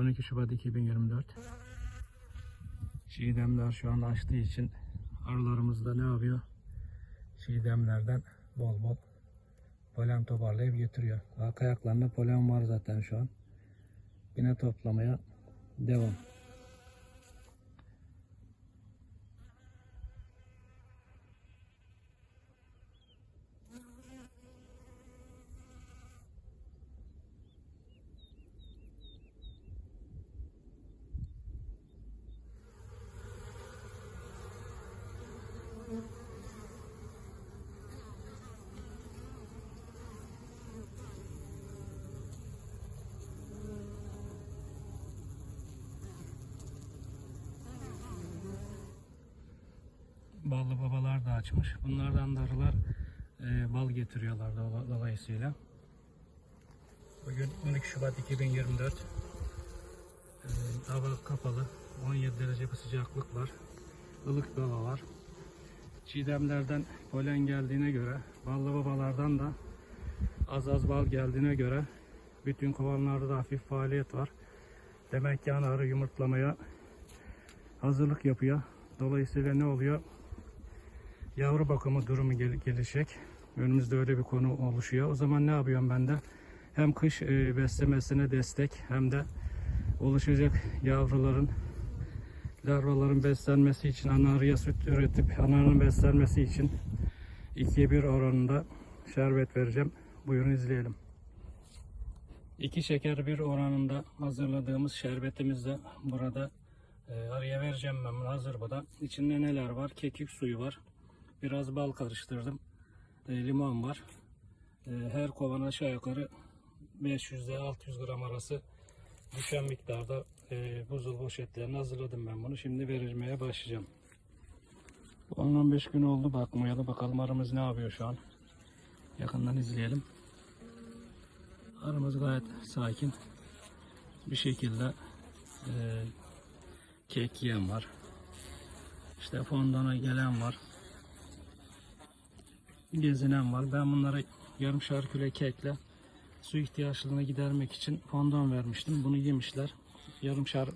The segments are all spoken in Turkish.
12 Şubat 2024. Çiğdemler şu anda açtığı için arılarımız da ne yapıyor? Çiğdemlerden bol bol polen toparlayıp getiriyor. Arka ayaklarında polen var zaten şu an. Yine toplamaya devam. Ballı babalar da açmış. Bunlardan da arılar e, bal getiriyorlar dola- dolayısıyla. Bugün 12 Şubat 2024. E, hava kapalı. 17 derece bir sıcaklık var. Ilık bir hava var. Çiğdemlerden polen geldiğine göre, ballı babalardan da az az bal geldiğine göre bütün kovanlarda da hafif faaliyet var. Demek ki ana arı yumurtlamaya hazırlık yapıyor. Dolayısıyla ne oluyor? Yavru bakımı durumu gel- gelişecek. Önümüzde öyle bir konu oluşuyor. O zaman ne yapıyorum ben de? Hem kış e, beslemesine destek hem de oluşacak yavruların larvaların beslenmesi için ana arıya süt üretip ananın beslenmesi için ikiye bir oranında şerbet vereceğim. Buyurun izleyelim. İki şeker bir oranında hazırladığımız şerbetimiz de burada e, arıya vereceğim ben bunu hazır bu da. İçinde neler var? Kekik suyu var. Biraz bal karıştırdım. E, limon var. E, her kovan aşağı yukarı 500 ile 600 gram arası düşen miktarda e, buzul poşetlerini hazırladım ben bunu. Şimdi verilmeye başlayacağım. 10-15 gün oldu bakmayalı. Bakalım arımız ne yapıyor şu an. Yakından izleyelim. Arımız gayet sakin bir şekilde e, kek yiyen var. İşte fondana gelen var. Gezinen var. Ben bunlara yarımşar kilo kekle su ihtiyaçlarını gidermek için fondon vermiştim. Bunu yemişler. Yarımşar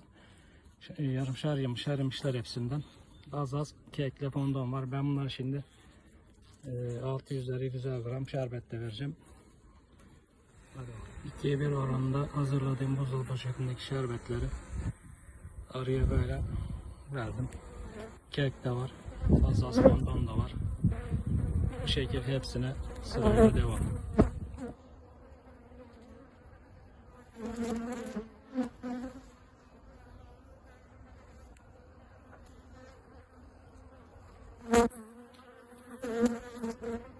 e, yarımşar yemişler yemişler hepsinden. Az az kekle fondon var. Ben bunları şimdi e, 600'ler 700 gram şerbette vereceğim. İkiye bir oranında hazırladığım buzul poşetindeki şerbetleri arıya böyle verdim. Kek de var. Az az fondon da var. Bu şekil hepsine sırayla devam. Thank you.